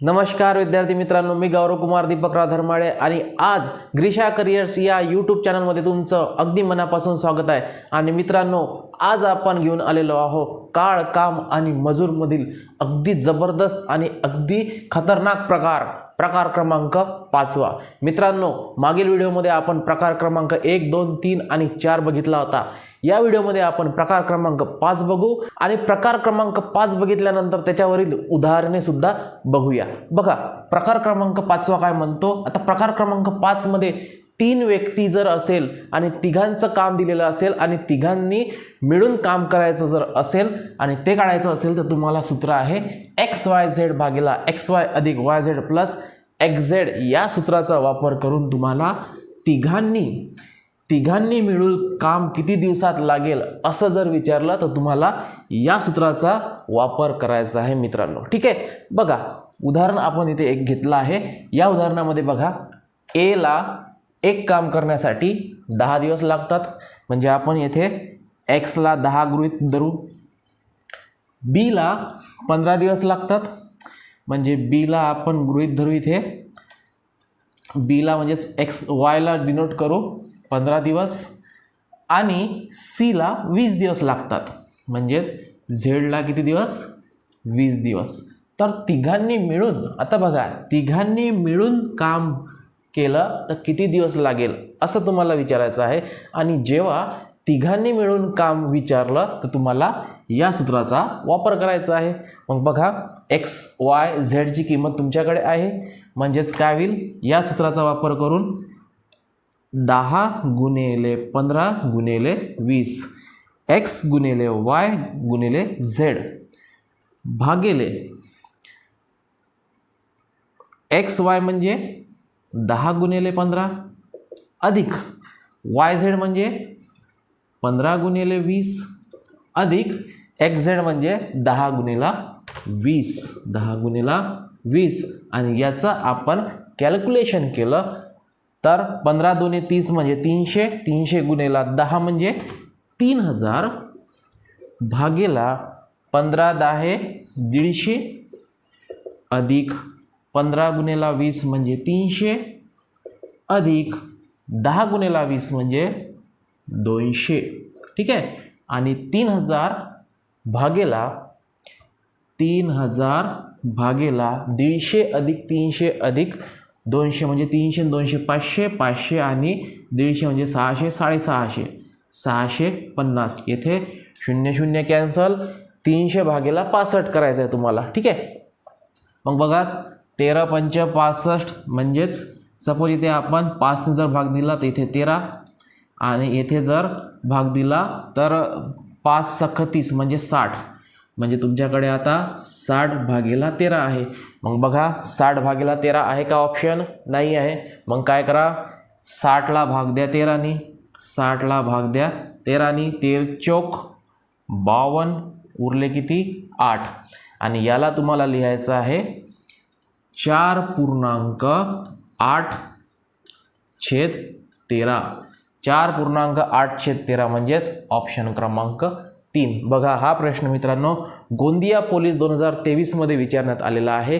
नमस्कार विद्यार्थी मित्रांनो मी गौरव कुमार दीपकराव धर्माळे आणि आज ग्रीशा करिअर्स या यूट्यूब चॅनलमध्ये तुमचं अगदी मनापासून स्वागत आहे. आणि मित्रांनो आज आपण घेऊन आलेलो आहोत काळ काम आणि मजूरमधील अगदी जबरदस्त आणि अगदी खतरनाक प्रकार. प्रकार क्रमांक पाचवा. मित्रांनो मागील व्हिडिओमध्ये आपण प्रकार क्रमांक एक दोन तीन आणि चार बघितला होता. या व्हिडिओमध्ये आपण प्रकार क्रमांक पाच बघू आणि प्रकार क्रमांक पाच बघितल्यानंतर त्याच्यावरील उदाहरणे सुद्धा बघूया. बघा प्रकार क्रमांक पाचवा काय म्हणतो? आता प्रकार क्रमांक पाचमध्ये तीन व्यक्ती जर असेल आणि तिघांचं काम दिलेलं असेल आणि तिघांनी मिळून काम करायचं जर असेल आणि ते काढायचं असेल तर तुम्हाला सूत्र आहे एक्स वाय झेड भागेला एक्स वाय अधिक Y Z plus X Z या सूत्राचा वापर करून तुम्हाला तिघांनी तिघांनी मिळून काम किती दिवसात लागेल असं जर विचारलं तर तुम्हाला या सूत्राचा वापर करायचा आहे मित्रांनो. ठीक आहे? बघा उदाहरण आपण इथे एक घेतलं आहे. या उदाहरणामध्ये बघा एला एक काम करण्यासाठी दहा दिवस लागतात. म्हणजे आपण येथे एक्सला दहा गृहित धरू. बीला पंधरा दिवस लागतात. म्हणजे बीला आपण गृहित धरू इथे. बीला म्हणजेच एक्स वायला डिनोट करू. पंधरा दिवस आणि सीला वीस दिवस लागतात. म्हणजेच झेडला किती दिवस? वीस दिवस. तर तिघांनी मिळून आता बघा तिघांनी मिळून काम केलं तर किती दिवस लागेल असं तुम्हाला विचारायचं आहे. आणि जेव्हा तिघांनी मिळून काम विचारलं तर तुम्हाला या सूत्राचा वापर करायचा आहे. मग बघा एक्स वाय झेडची किंमत तुमच्याकडे आहे. म्हणजेच काय होईल? या सूत्राचा वापर करून दहा गुणिले पंधरा गुणिले वीस. एक्स गुणिले वाय गुणिले झेड भागिले. एक्स वाय म्हणजे दहा गुणिले पंधरा. अधिक वाय झेड म्हणजे पंधरा गुणिले वीस. अधिक एक्स झेड म्हणजे दहा गुणिला वीस. दहा गुणिला वीस. आणि याचं आपण कॅल्क्युलेशन केलं तर पंधरा दोन्ही तीस म्हणजे तीनशे तीनशे गुणेला दहा म्हणजे तीन हजार भागेला पंधरा दहा दीडशे अधिक पंधरा गुणेला वीस म्हणजे तीनशे अधिक दहा गुणेला वीस म्हणजे दोनशे. ठीक आहे? आणि तीन हजार भागेला तीन हजार भागेला दीडशे अधिक तीनशे अधिक दोनशे म्हणजे तीनशे दोनशे पाचशे पाचशे आणि दीडशे म्हणजे सहाशे साडेसहाशे. सहाशे पन्नास. येथे शून्य शून्य कॅन्सल तीनशे भागेला पासष्ट करायचं आहे तुम्हाला. ठीक आहे? मग बघा तेरा पंच पासष्ट म्हणजेच सपोज इथे आपण पाचने जर भाग दिला तर इथे तेरा आणि येथे जर भाग दिला तर पाच सख तीस म्हणजे साठ. म्हणजे तुमच्याकडे आता साठ भागेला तेरा आहे. मग बघा साठ भागेला तेरा आहे का ऑप्शन नाही आहे. मग काय करा? साठला भाग द्या तेरानी. साठला भाग द्या तेरानी. तेर चौक बावन्न उरले किती? आठ. आणि याला तुम्हाला लिहायचं आहे चार पूर्णांक आठ छेद तेरा. चार पूर्णांक आठ छेद तेरा म्हणजेच ऑप्शन क्रमांक तीन. बघा हा प्रश्न मित्रांनो गोंदिया पोलीस दोन हजार तेवीसमध्ये विचारण्यात आलेला आहे.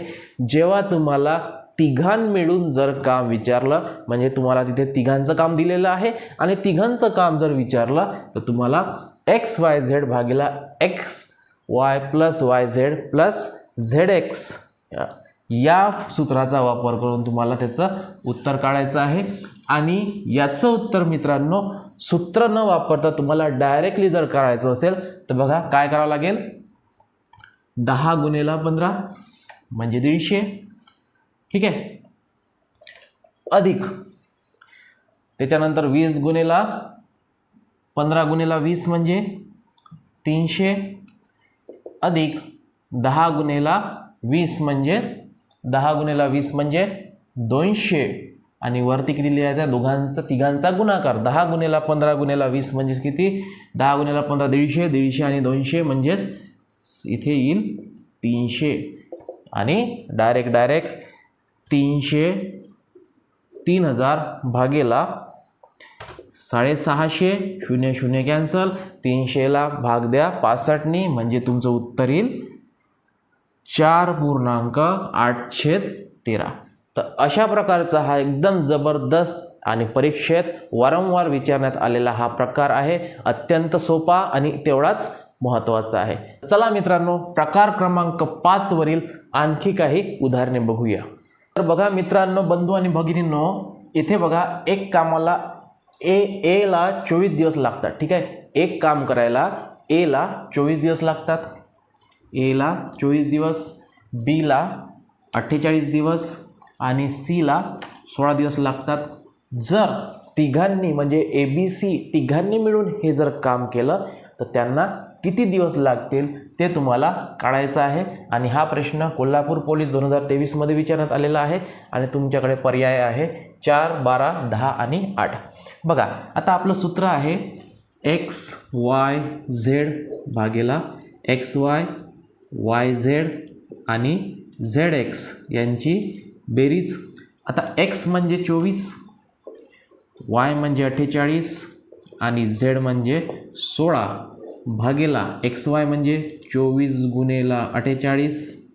जेव्हा तुम्हाला तिघां मिळून जर काम विचारलं म्हणजे तुम्हाला तिथे तिघांचं काम दिलेलं आहे आणि तिघांचं काम जर विचारलं तर तुम्हाला एक्स वाय झेड भागीला X Y plus Y Z plus Z X या सूत्राचा वापर करून तुम्हाला त्याचं उत्तर काढायचं आहे. आणि याचं उत्तर मित्रांनो सूत्र न वापरता तुम्हाला डायरेक्टली जर करायचं असेल तर बघा काय करावं लागेल? दहा गुन्हेला पंधरा म्हणजे दीडशे. ठीक आहे? अधिक. त्याच्यानंतर वीस गुन्हेला पंधरा गुन्हेला वीस म्हणजे तीनशे. अधिक. दहा गुन्हेला वीस म्हणजे दहा गुन्हेला वीस म्हणजे दोनशे. आणि वरती किती लिहायचा आहे? दोघांचा तिघांचा गुणाकार. दहा गुन्हेला पंधरा गुन्हेला वीस म्हणजेच किती? दहा गुन्हेला पंधरा दीडशे दीडशे आणि दोनशे म्हणजेच इथे येईल तीनशे. आणि डायरेक्ट डायरेक्ट तीनशे तीन हजार भागेला साडेसहाशे शून्य शून्य कॅन्सल तीनशेला भाग द्या पासष्टनी म्हणजे तुमचं उत्तर येईल चार पूर्णांक आठशे तेरा. तर अशा प्रकारचा हा एकदम जबरदस्त आणि परीक्षेत वारंवार विचारण्यात आलेला हा प्रकार आहे. अत्यंत सोपा आणि तेवढाच महत्त्वाचा आहे. चला मित्रांनो प्रकार क्रमांक पाच वरील आणखी काही उदाहरणे बघूया. तर बघा मित्रांनो बंधू आणि भगिनींनो इथे बघा एक कामाला ए एला चोवीस दिवस लागतात. ठीक आहे? एक काम करायला एला चोवीस दिवस लागतात. एला चोवीस दिवस बीला अठ्ठेचाळीस दिवस आणि सीला सोळा दिवस लागतात. जर तिघांनी म्हणजे ए बी सी तिघांनी मिळून हे जर काम केलं तर त्यांना किती दिवस लागतील ते तुम्हाला काढायचं आहे. आणि हा प्रश्न कोल्हापूर पोलीस दोन हजार तेवीसमध्ये विचारण्यात आलेला आहे आणि तुमच्याकडे पर्याय आहे चार बारा दहा आणि आठ. बघा आता आपलं सूत्र आहे एक्स वाय झेड भागेला एक्स वाय वाय झेड आणि झेड एक्स यांची बेरीज. आता एक्स म्हणजे चोवीस वाय म्हणजे अठ्ठेचाळीस आणि झेड म्हणजे सोळा. भागेला एक्स वाय म्हणजे चोवीस गुणेला अठ्ठेचाळीस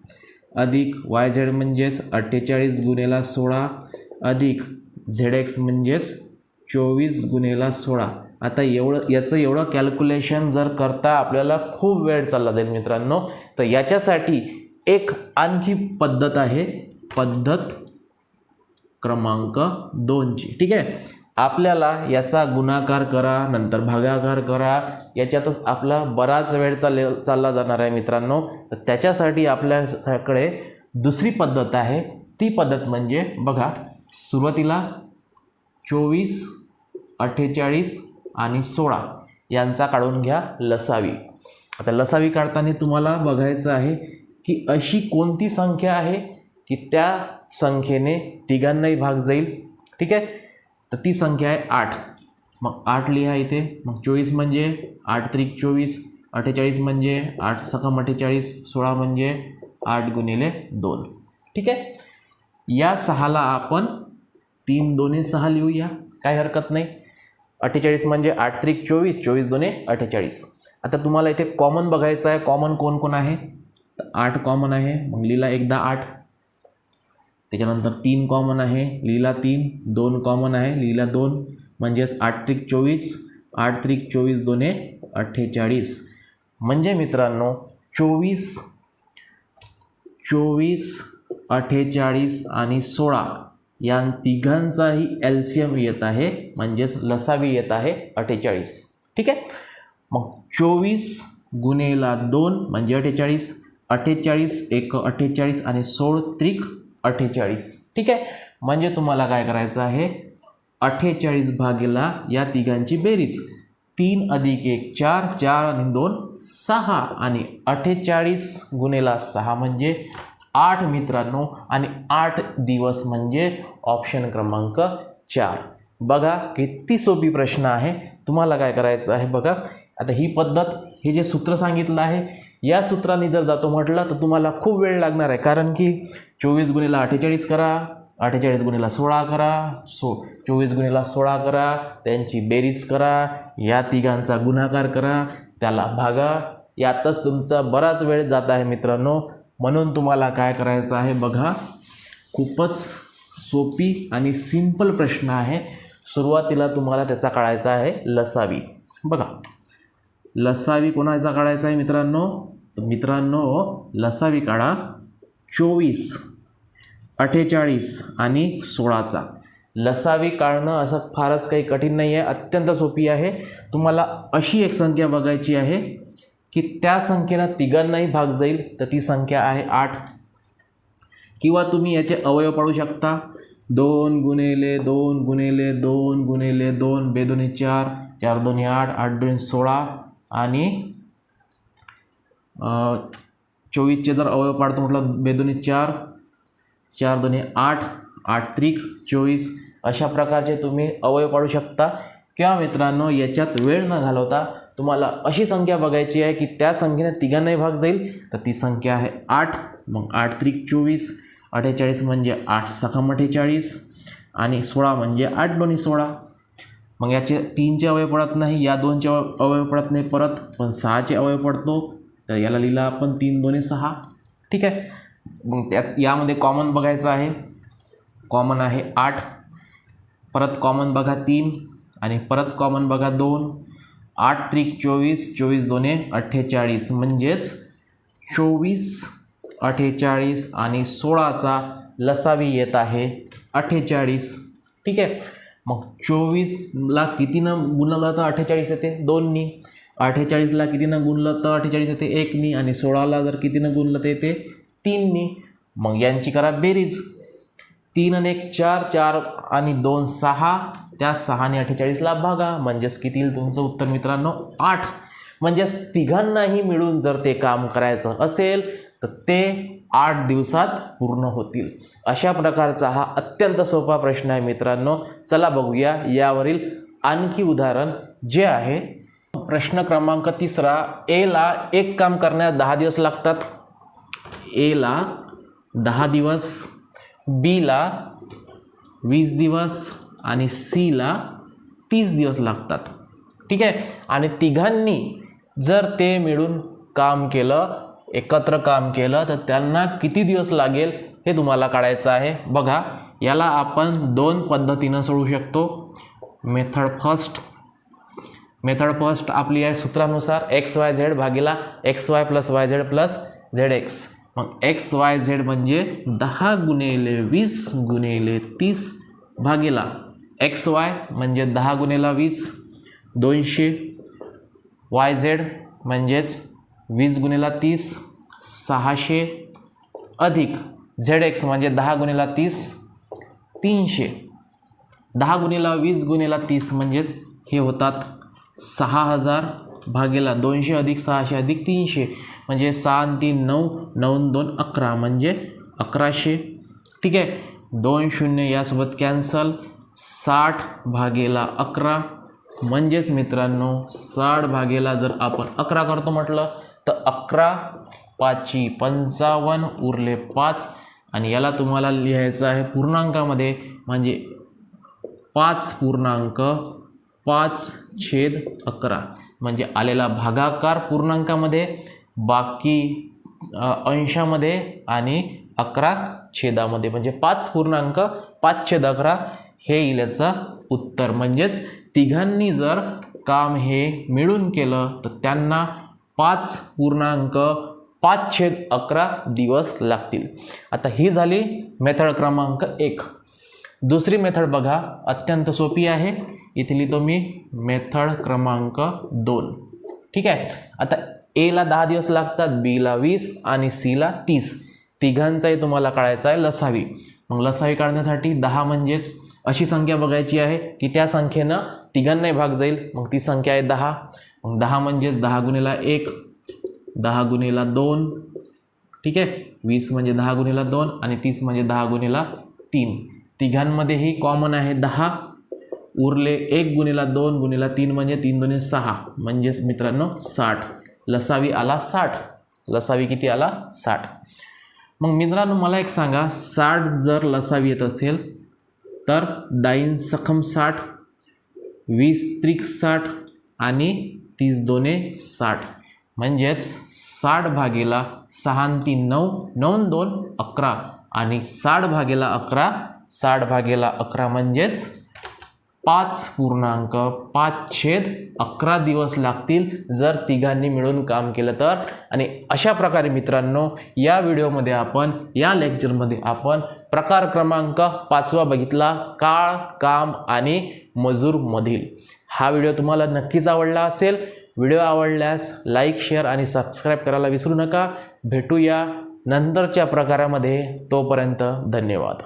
अधिक वाय झेड म्हणजेच अठ्ठेचाळीस गुणेला सोळा अधिक झेड एक्स म्हणजेच चोवीस गुणेला सोळा. आता एवढं याचं एवढं कॅल्क्युलेशन जर करता आपल्याला खूप वेळ चालला जाईल मित्रांनो. तर याच्यासाठी एक आणखी पद्धत आहे. पद्धत क्रमांक दोनची. ठीक आहे? आपल्याला याचा गुणाकार करा नंतर भागाकार करा. याच्यातच आपला बराच वेळ चालले चालला जाणार आहे मित्रांनो. तर त्याच्यासाठी आपल्याकडे दुसरी पद्धत आहे. ती पद्धत म्हणजे बघा सुरुवातीला चोवीस अठ्ठेचाळीस आणि सोळा यांचा काढून घ्या लसावी. आता लसावी काढताना तुम्हाला बघायचं आहे की अशी कोणती संख्या आहे? की त्या संख्येने तिघांनाही भाग जाईल. ठीक आहे? तर ती संख्या आहे आठ. मग आठ लिहा इथे. मग चोवीस म्हणजे आठ त्रिक चोवीस अठ्ठेचाळीस म्हणजे आठ सकम अठ्ठेचाळीस सोळा म्हणजे आठ गुणिले दोन. ठीक आहे? या सहाला आपण तीन दोन्ही सहा लिहूया. काय हरकत नाही. अठ्ठेचाळीस म्हणजे आठ त्रिक चोवीस चोवीस दोन्ही अठ्ठेचाळीस. आता तुम्हाला इथे कॉमन बघायचं आहे. कॉमन कोण कोण आहे? तर आठ कॉमन आहे. मग लिहिला एकदा आठ. त्याच्यानंतर तीन कॉमन आहे लिहिला तीन दोन कॉमन आहे लिहिला दोन म्हणजेच आठ त्रिक चोवीस आठ त्रिक चोवीस दोने अठ्ठेचाळीस. म्हणजे मित्रांनो चोवीस चोवीस अठ्ठेचाळीस आणि सोळा या तिघांचाही एल सी एम येत आहे म्हणजेच लसावी येत आहे अठ्ठेचाळीस. ठीक आहे? मग चोवीस गुणेला दोन म्हणजे अठ्ठेचाळीस अठ्ठेचाळीस एक अठ्ठेचाळीस आणि सोळ त्रिक अठ्ठेचाळीस. ठीक आहे? म्हणजे तुम्हाला काय करायचं आहे? अठ्ठेचाळीस भागेला या तिघांची बेरीज. तीन अधिक एक चार चार आणि दोन सहा. आणि अठ्ठेचाळीस गुणेला सहा म्हणजे आठ मित्रांनो. आणि आठ दिवस म्हणजे ऑप्शन क्रमांक चार. बघा किती सोपी प्रश्न आहे. तुम्हाला काय करायचं आहे बघा. आता ही पद्धत हे जे सूत्र सांगितलं आहे या सूत्राने जर जातो म्हटलं तर तुम्हाला खूप वेळ लागणार आहे. कारण की चोवीस गुणीला अठ्ठेचाळीस करा अठ्ठेचाळीस गुणीला सोळा करा सो चोवीस गुणीला सोळा करा त्यांची बेरीज करा या तिघांचा गुणाकार करा त्याला भागा. यातच तुमचा बराच वेळ जात आहे मित्रांनो. म्हणून तुम्हाला काय करायचं आहे बघा. खूपच सोपी आणि सिंपल प्रश्न आहे. सुरुवातीला तुम्हाला त्याचा काढायचा आहे लसावी. बघा. लसावी कोणाचा काढायचा आहे मित्रांनो? मित्रांनो लसावी काढा. चोवीस. अठ्ठेचाळीस आणि सोळाचा. लसावी काढणं असं फारच काही कठीण नाही आहे अत्यंत सोपी आहे. तुम्हाला अशी एक संख्या बघायची आहे की त्या संख्येनं तिघांनाही भाग जाईल तर ती संख्या आहे आठ. किंवा तुम्ही याचे अवयव पाडू शकता. दोन गुणेले दोन गुणेले दोन गुणेले दोन बेदोनी चार चार दोन्ही आठ आठ दोन सोळा आणि चोवीसचे जर अवयव पाडतो म्हटलं बेदोनी चार चार दोन्ही आठ आठ त्रिक चोवीस अशा प्रकारचे तुम्ही अवयव पाडू शकता. किंवा मित्रांनो याच्यात वेळ न घालवता तुम्हाला अशी संख्या बघायची आहे की त्या संख्येने तिघांनाही भाग जाईल. तर ती संख्या आहे आठ मग आठ त्रिक चोवीस अठ्ठेचाळीस म्हणजे आठ सखम अठ्ठेचाळीस आणि सोळा म्हणजे आठ दोन्ही सोळा. मग याचे तीनचे अवयव पडत नाही या दोनचे अवयव अवयव पडत नाही परत पण सहाचे अवयव पडतो. तर याला लिहिला आपण तीन दोन्ही सहा. ठीक आहे? मग त्यात यामध्ये कॉमन बघायचं आहे. कॉमन आहे आठ. परत कॉमन बघा तीन आणि परत कॉमन बघा दोन. आठ त्रिक चोवीस चोवीस दोने अठ्ठेचाळीस. म्हणजेच चोवीस अठ्ठेचाळीस आणि सोळाचा लसावी येत आहे अठ्ठेचाळीस. ठीक आहे? मग चोवीसला कितीनं गुणलं तर अठ्ठेचाळीस येते? दोननी. अठ्ठेचाळीसला कितीनं गुणलं तर अठ्ठेचाळीस येते? एकनी. आणि सोळाला जर कितीनं गुणलं तर येते? तीननी. मग यांची करा बेरीज. तीन आणि एक चार चार आणि दोन सहा. त्या सहाने अठ्ठेचाळीसला भागा. म्हणजेच किती येईल तुमचं उत्तर मित्रांनो? आठ. म्हणजेच तिघांनाही मिळून जर ते काम करायचं असेल तर ते आठ दिवसात पूर्ण होतील. अशा प्रकारचा हा अत्यंत सोपा प्रश्न आहे मित्रांनो. चला बघूया. यावरील आणखी उदाहरण जे आहे. प्रश्न क्रमांक तिसरा. एला एक काम करण्यास दहा दिवस लागतात. एला दहा दिवस बीला वीस दिवस आणि सीला तीस दिवस लागतात. ठीक आहे? आणि तिघांनी जर ते मिळून काम केलं एकत्र काम केलं तर त्यांना किती दिवस लागेल हे तुम्हाला काढायचं आहे. बघा याला आपण दोन पद्धतीनं सोडू शकतो. Method first. मेथड फर्स्ट आपली आहे सूत्रानुसार एक्स वाय झेड भागीला X Y plus Y Z plus Z X. मग एक्स वाय झेड म्हणजे दहा गुणेले वीस गुणेले तीस भागेला एक्स वाय म्हणजे दहा गुणेला वीस दोनशे. वाय झेड म्हणजेच वीस गुणेला तीस सहाशे. अधिक झेड एक्स म्हणजे दहा गुणेला तीस तीनशे. दहा गुणेला वीस गुणेला तीस म्हणजेच हे होतात सहा हजार भागेला दोनशे अधिक सहाशे अधिक तीनशे. म्हणजे सहा तीन नऊ नऊ दोन अकरा म्हणजे अकराशे. ठीक आहे? दोन शून्य यासोबत कॅन्सल साठ भागेला अकरा. म्हणजेच मित्रांनो साठ भागेला जर आपण अकरा करतो म्हटलं तर अकरा पाचशे पंचावन्न उरले पाच. आणि याला तुम्हाला लिहायचं आहे पूर्णांकामध्ये म्हणजे पाच पूर्णांक पाच छेद अकरा. म्हणजे आलेला भागाकार पूर्णांकामध्ये बाकी अंशामध्ये आणि अकरा छेदामध्ये. म्हणजे पाच पूर्णांक पाच छेद अकरा हे येईल याचं उत्तर. म्हणजेच तिघांनी जर काम हे मिळून केलं तर त्यांना पाच पूर्णांक पाच छेद अकरा दिवस लागतील. आता ही झाली मेथड क्रमांक एक. दुसरी मेथड बघा अत्यंत सोपी आहे. इथे लिहितो मी मेथड क्रमांक दोन. ठीक आहे? आता एला दहा दिवस लागतात बीला वीस आणि सीला तीस. तिघांचाही तुम्हाला काढायचा आहे लसावी. मग लसावी काढण्यासाठी दहा म्हणजेच अशी संख्या बघायची आहे की त्या संख्येनं तिघांनाही भाग जाईल. मग ती संख्या आहे दहा. मग दहा म्हणजेच दहा गुन्हेला एक दहा गुन्हेला दोन ठीक आहे? वीस म्हणजे दहा गुन्हेला दोन आणि तीस म्हणजे दहा गुणेला तीन. तिघांमध्येही कॉमन आहे दहा. उरले एक गुन्हेला दोन गुन्हेला तीन म्हणजे तीन दोन्ही सहा. म्हणजेच मित्रांनो साठ. लसावी आला साठ. लसावी किती आला? साठ. मग मित्रांनो मला एक सांगा साठ जर लसावी येत असेल तर दाईन सखम साठ वीस त्रिक साठ आणि तीस दोने साठ. म्हणजेच साठ भागेला सहा तीन नऊ नऊ दोन अकरा. आणि साठ भागेला अकरा साठ भागेला अकरा म्हणजेच पाच पूर्णांक पाच छेद अकरा दिवस लागतील जर तिघांनी मिळून काम केलं तर. आणि अशा प्रकारे मित्रांनो या व्हिडिओमध्ये आपण या लेक्चरमध्ये आपण प्रकार क्रमांक पाचवा बघितला काळ काम आणि मजूरमधील हा व्हिडिओ तुम्हाला नक्कीच आवडला असेल. व्हिडिओ आवडल्यास लाईक शेअर आणि सबस्क्राईब करायला विसरू नका. भेटूया नंतरच्या प्रकारामध्ये. तोपर्यंत धन्यवाद.